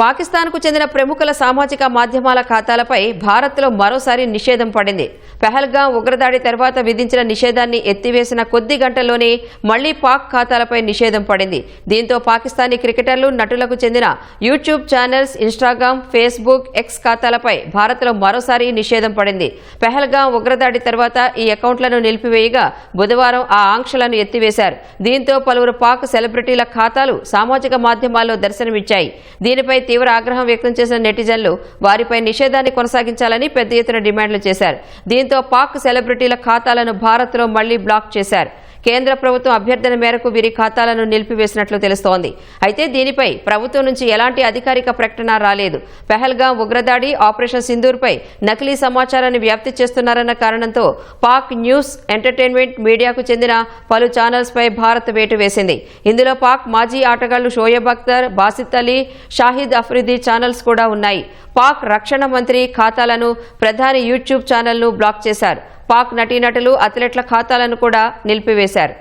పాకిస్తాన్కు చెందిన ప్రముఖుల సామాజిక మాధ్యమాల ఖాతాలపై భారత్లో మరోసారి నిషేధం పడింది. పెహల్గాం ఉగ్రదాడి తర్వాత విధించిన నిషేధాన్ని ఎత్తివేసిన కొద్ది గంటల్లోనే మళ్ళీ పాక్ ఖాతాలపై నిషేధం పడింది. దీంతో పాకిస్తానీ క్రికెటర్లు నటులకు చెందిన YouTube channels Instagram Facebook X ఖాతాలపై భారత్లో మరోసారి నిషేధం పడింది. పెహల్గాం ఉగ్రదాడి తర్వాత ఈ అకౌంట్లను నిలిపివేయగా బుధవారం ఆ ఆంక్షలను ఎత్తివేశారు. దీంతో పలువురు పాక్ సెలబ్రిటీల ఖాతాలు సామాజిక మాధ్యమాల్లో దర్శనమిచ్చాయి. దీనిపై తీవ్ర ఆగ్రహం వ్యక్తం చేసిన నెటిజన్లు వారిపై నిషేధాన్ని కొనసాగించాలని పెద్ద ఎత్తున డిమాండ్లు చేశారు. దీంతో పాక్ సెలబ్రిటీల ఖాతాలను భారత్లో మళ్ళీ బ్లాక్ చేశారు. కేంద్ర ప్రభుత్వం అభ్యర్థన మేరకు వీరి ఖాతాలను నిలిపివేసినట్లు తెలుస్తోంది. అయితే దీనిపై ప్రభుత్వం నుంచి ఎలాంటి అధికారిక ప్రకటన రాలేదు. పెహల్గాం ఉగ్రదాడి ఆపరేషన్ సింధూర్పై నకిలీ సమాచారాన్ని వ్యాప్తి చేస్తున్నారన్న కారణంతో పాక్ న్యూస్ ఎంటర్టైన్మెంట్ మీడియాకు చెందిన పలు ఛానల్స్పై భారత్ వేటు వేసింది. ఇందులో పాక్ మాజీ ఆటగాళ్ళు షోయబ్ అఖ్తర్ బాసిత్ అలీ షాహిద్ అఫ్రిది ఛానల్స్ కూడా ఉన్నాయి. పాక్ రక్షణ మంత్రి ఖాతాలను ప్రధాని యూట్యూబ్ ఛానల్ను బ్లాక్ చేశారు. పాక్ నటీనటులు అథ్లెట్ల ఖాతాలను కూడా నిలిపివేశారు.